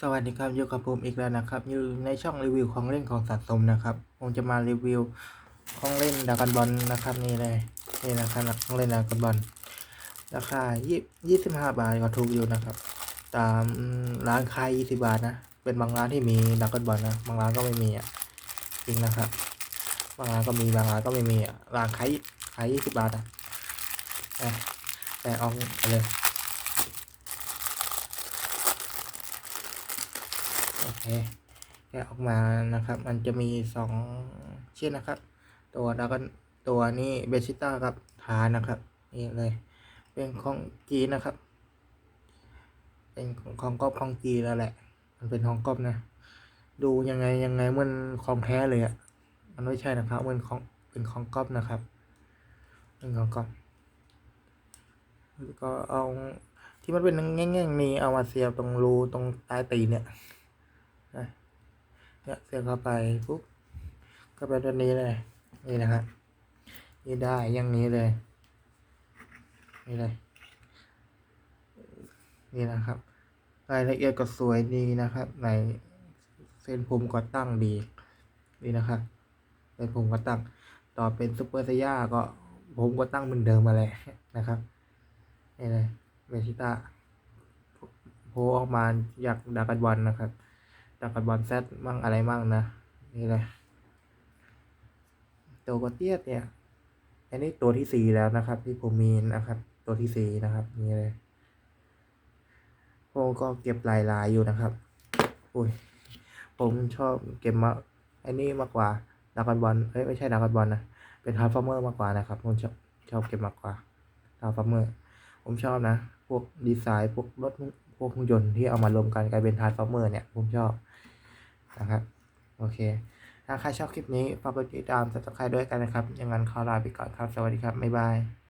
สวัสดีครับอยู่กับผมอีกแล้วนะครับ อยู่ในช่องรีวิวของเล่นของสะสมนะครับผมจะมารีวิวของเล่นดากันบอลนะครับนี่เลยนี่นะครับของเล่นดากันบอลราคายี่ยี่สิบห้าบาทก็ถูกอยู่นะครับ ตามร้านค้ายยี่สิบาทนะเป็นบางร้านที่มีดากันบอลนะบางร้านก็ไม่มีอะจริงนะครับ บางร้านก็มีบางร้านก็ไม่มีอะร้านขายขายยี่สิบาทอะแต่แต่เอาไปเลย แกออกมานะครับ มันจะมีสองชิ้นนะครับ ตัวแล้วก็ตัวนี้เบชิต้ากับฐานนะครับนี่เลย เป็นของจีนนะครับ เป็นของของก๊อปของจีนแล้วแหละ มันเป็นของก๊อปนะ ดูยังไงยังไงมันของแท้เลยอะ่ะมันไม่ใช่นะครับมันของเป็นของก๊อปนะครับเป็นของก๊อปแล้วก็เอาที่มันเป็นแง่งๆนี้เอามาเสียบตรงรูตรงใต้ตีนเนี่ย นะเนี่ยเสียบเข้าไปปุ๊บก็เป็นแบบนี้เลย นี่นะฮะนี่ได้อย่างนี้เลย นี่เลย นี่นะครับ รายละเอียดก็สวยดีนะครับ ในเส้นผมก็ตั้งดี นี่นะครับเส้นผมก็ตั้ง ต่อเป็นซุปเปอร์ไซย่าก็ผมก็ตั้งเหมือนเดิมมาเลยนะครับนี่เลยเวชิต้าโผล่ออกมาอยากดักกันบอลนะครับ ดักกันบอลแซดมั่งอะไรมั่งนะ นี่เลยตัวกเตี้ยเนี่ย อันนี้ตัวที่สี่แล้วนะครับ ที่ผมมีนะครับ ตัวที่สี่นะครับ นี่เลยผมก็เก็บลายลายอยู่นะครับ อุ้ย ผมชอบเก็บมาอันนี้มากกว่าดากอนบอลเอ้ยไม่ใช่ดากอนบอลนะ เป็นทาร์ฟอร์เมอร์มากกว่านะครับ ผมชอบชอบเก็บมากกว่าทาร์ฟอร์เมอร์ ผมชอบนะ พวกดีไซน์ พวกรถ พวกหุ่นยนต์ที่เอามารวมกันกลายเป็นทาร์ฟอร์เมอร์เนี่ย ผมชอบ นะครับ โอเค ถ้าใครชอบคลิปนี้ฝากกดติดตามสับสไครด้วยกันนะครับอย่างนั้นขอลาไปก่อนครับ สวัสดีครับ บ๊ายบาย